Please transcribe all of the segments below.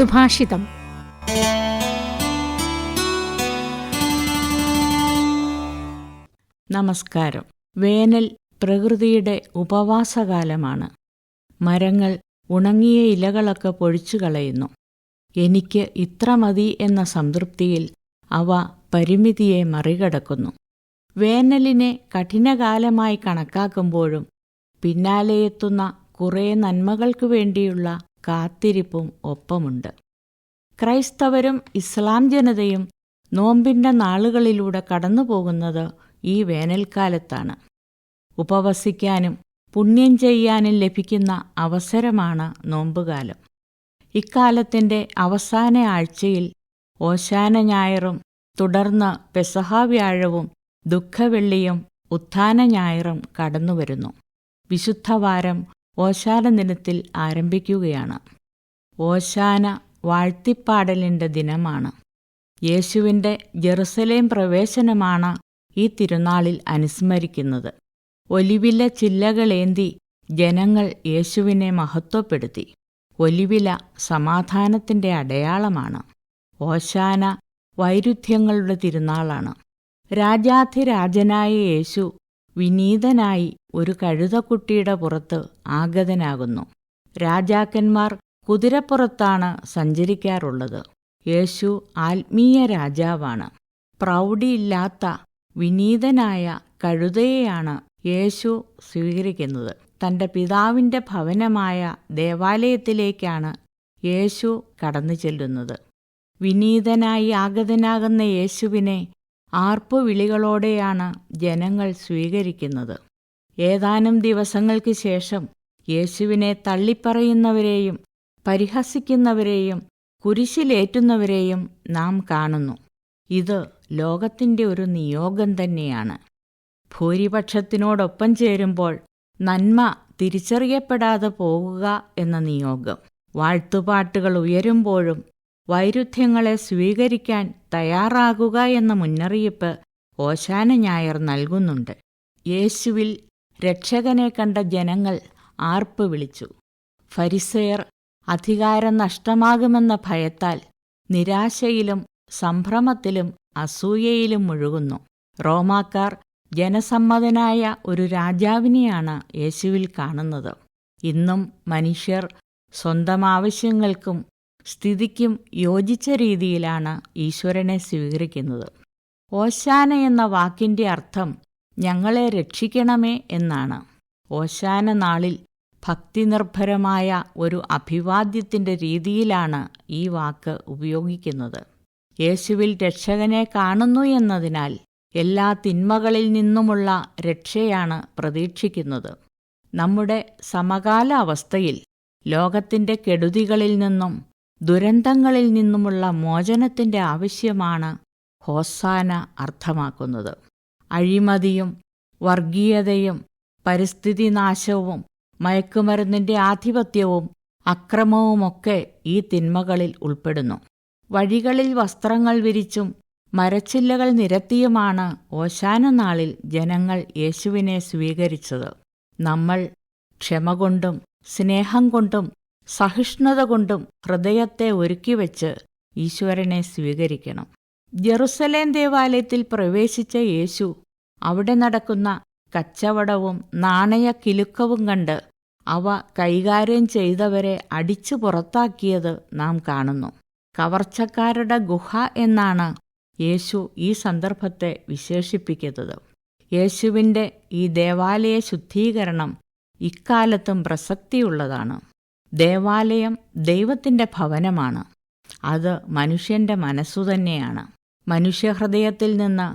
സുഭാഷിതം. നമസ്കാരം. വേനൽ പ്രകൃതിയുടെ ഉപവാസകാലമാണ്. മരങ്ങൾ ഉണങ്ങിയ ഇലകളൊക്കെ പൊഴിച്ചു കളയുന്നു. എനിക്ക് ഇത്ര മതി എന്ന സംതൃപ്തിയിൽ അവ പരിമിതിയെ മറികടക്കുന്നു. വേനലിനെ കഠിനകാലമായി കണക്കാക്കുമ്പോഴും പിന്നാലെയെത്തുന്ന കുറേ നന്മകൾക്കു വേണ്ടിയുള്ള കാത്തിരിപ്പും ഒപ്പമുണ്ട്. ക്രൈസ്തവരും ഇസ്ലാം ജനതയും നോമ്പിന്റെ നാളുകളിലൂടെ കടന്നുപോകുന്നത് ഈ വേനൽക്കാലത്താണ്. ഉപവസിക്കാനും പുണ്യം ചെയ്യാനും ലഭിക്കുന്ന അവസരമാണ് നോമ്പുകാലം. ഇക്കാലത്തിന്റെ അവസാന ആഴ്ചയിൽ ഓശാന ഞായറും തുടർന്ന് പെസഹ വ്യാഴവും ദുഃഖവെള്ളിയും ഉത്ഥാന ഞായറും കടന്നുവരുന്നു. വിശുദ്ധവാരം ഓശാന ദിനത്തിൽ ആരംഭിക്കുകയാണ്. ഓശാന വാഴ്ത്തിപ്പാടലിന്റെ ദിനമാണ്. യേശുവിന്റെ ജെറുസലേം പ്രവേശനമാണ് ഈ തിരുനാളിൽ അനുസ്മരിക്കുന്നത്. ഒലിവില ചില്ലകളേന്തി ജനങ്ങൾ യേശുവിനെ മഹത്വപ്പെടുത്തി. ഒലിവില സമാധാനത്തിന്റെ അടയാളമാണ്. ഓശാന വൈരുദ്ധ്യങ്ങളുടെ തിരുനാളാണ്. രാജാധിരാജനായ യേശു വിനീതനായി ഒരു കഴുതക്കുട്ടിയുടെ പുറത്ത് ആഗതനാകുന്നു. രാജാക്കന്മാർ കുതിരപ്പുറത്താണ് സഞ്ചരിക്കാറുള്ളത്. യേശു ആത്മീയ രാജാവാണ്. പ്രൗഢിയില്ലാത്ത വിനീതനായ കഴുതയെയാണ് യേശു സ്വീകരിക്കുന്നത്. തന്റെ പിതാവിന്റെ ഭവനമായ ദേവാലയത്തിലേക്കാണ് യേശു കടന്നു ചെല്ലുന്നത് വിനീതനായി ആഗതനാകുന്ന യേശുവിനെ ആർപ്പുവിളികളോടെയാണ് ജനങ്ങൾ സ്വീകരിക്കുന്നത്. ഏതാനും ദിവസങ്ങൾക്ക് ശേഷം യേശുവിനെ തള്ളിപ്പറയുന്നവരെയും പരിഹസിക്കുന്നവരെയും കുരിശിലേറ്റുന്നവരെയും നാം കാണുന്നു. ഇത് ലോകത്തിന്റെ ഒരു നിയോഗം തന്നെയാണ്. ഭൂരിപക്ഷത്തിനോടൊപ്പം ചേരുമ്പോൾ നന്മ തിരിച്ചറിയപ്പെടാതെ പോവുക എന്ന നിയോഗം. വാഴ്ത്തുപാട്ടുകൾ ഉയരുമ്പോഴും വൈരുദ്ധ്യങ്ങളെ സ്വീകരിക്കാൻ തയ്യാറാകുക എന്ന മുന്നറിയിപ്പ് ഓശാന ഞായർ നൽകുന്നുണ്ട്. യേശുവിൽ രക്ഷകനെ കണ്ട ജനങ്ങൾ ആർപ്പ് വിളിച്ചു. ഫരിസയർ അധികാരം നഷ്ടമാകുമെന്ന ഭയത്താൽ നിരാശയിലും സംഭ്രമത്തിലും അസൂയയിലും മുഴുകുന്നു. റോമാക്കാർ ജനസമ്മതനായ ഒരു രാജാവിനെയാണ് യേശുവിൽ കാണുന്നത്. ഇന്നും മനുഷ്യർ സ്വന്തം ആവശ്യങ്ങൾക്കും സ്ഥിതിക്കും യോജിച്ച രീതിയിലാണ് ഈശ്വരനെ സ്വീകരിക്കുന്നത്. ഓശാന എന്ന വാക്കിന്റെ അർത്ഥം ഞങ്ങളെ രക്ഷിക്കണമേ എന്നാണ്. ഓശാന നാളിൽ ഭക്തിനിർഭരമായ ഒരു അഭിവാദ്യത്തിന്റെ രീതിയിലാണ് ഈ വാക്ക് ഉപയോഗിക്കുന്നത്. യേശുവിൽ രക്ഷകനെ കാണുന്നു എന്നതിനാൽ എല്ലാ തിന്മകളിൽ നിന്നുമുള്ള രക്ഷയാണ് പ്രതീക്ഷിക്കുന്നത്. നമ്മുടെ സമകാല അവസ്ഥയിൽ ലോകത്തിന്റെ കെടുതികളിൽ നിന്നും ദുരന്തങ്ങളിൽ നിന്നുമുള്ള മോചനത്തിന്റെ ആവശ്യമാണ് ഹോസാന അർത്ഥമാക്കുന്നത്. അഴിമതിയും വർഗീയതയും പരിസ്ഥിതി നാശവും മയക്കുമരുന്നിന്റെ ആധിപത്യവും അക്രമവുമൊക്കെ ഈ തിന്മകളിൽ ഉൾപ്പെടുന്നു. വഴികളിൽ വസ്ത്രങ്ങൾ വിരിച്ചും മരച്ചില്ലകൾ നിരത്തിയുമാണ് ഓശാന നാളിൽ ജനങ്ങൾ യേശുവിനെ സ്വീകരിച്ചത്. നമ്മൾ ക്ഷമ കൊണ്ടും സ്നേഹം കൊണ്ടും സഹിഷ്ണുത കൊണ്ടും ഹൃദയത്തെ ഒരുക്കി ഒരുക്കിവെച്ച് ഈശ്വരനെ സ്വീകരിക്കണം. ജെറുസലേം ദേവാലയത്തിൽ പ്രവേശിച്ച യേശു അവിടെ നടക്കുന്ന കച്ചവടവും നാണയ കിലുക്കവും കണ്ട് അവ കൈകാര്യം ചെയ്തവരെ അടിച്ചു പുറത്താക്കിയത് നാം കാണുന്നു. കവർച്ചക്കാരുടെ ഗുഹ എന്നാണ് യേശു ഈ സന്ദർഭത്തെ വിശേഷിപ്പിക്കുന്നത്. യേശുവിന്റെ ഈ ദേവാലയ ശുദ്ധീകരണം ഇക്കാലത്തും പ്രസക്തിയുള്ളതാണ്. ദേവാലയം ദൈവത്തിന്റെ ഭവനമാണ്. അത് മനുഷ്യന്റെ മനസ്സു തന്നെയാണ്. മനുഷ്യഹൃദയത്തിൽ നിന്ന്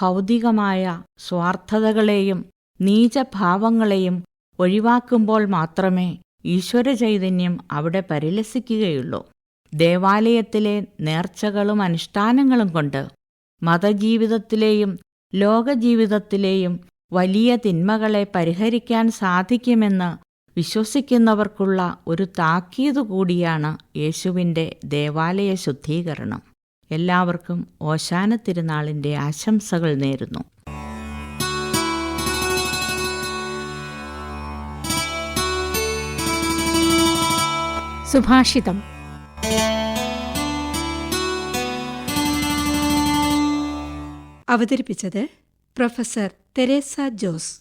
ഭൗതികമായ സ്വാർത്ഥതകളെയും നീചഭാവങ്ങളെയും ഒഴിവാക്കുമ്പോൾ മാത്രമേ ഈശ്വര ചൈതന്യം അവിടെ പരിലസിക്കുകയുള്ളൂ. ദേവാലയത്തിലെ നേർച്ചകളും അനുഷ്ഠാനങ്ങളും കൊണ്ട് മതജീവിതത്തിലെയും ലോകജീവിതത്തിലെയും വലിയ തിന്മകളെ പരിഹരിക്കാൻ സാധിക്കുമെന്ന് വിശ്വസിക്കുന്നവർക്കുള്ള ഒരു താക്കീതു കൂടിയാണ് യേശുവിന്റെ ദേവാലയ ശുദ്ധീകരണം. എല്ലാവർക്കും ഓശാന തിരുനാളിന്റെ ആശംസകൾ നേരുന്നു. സുഭാഷിതം. അവതരിപ്പിച്ചത് പ്രൊഫസർ തെരേസ ജോസ്.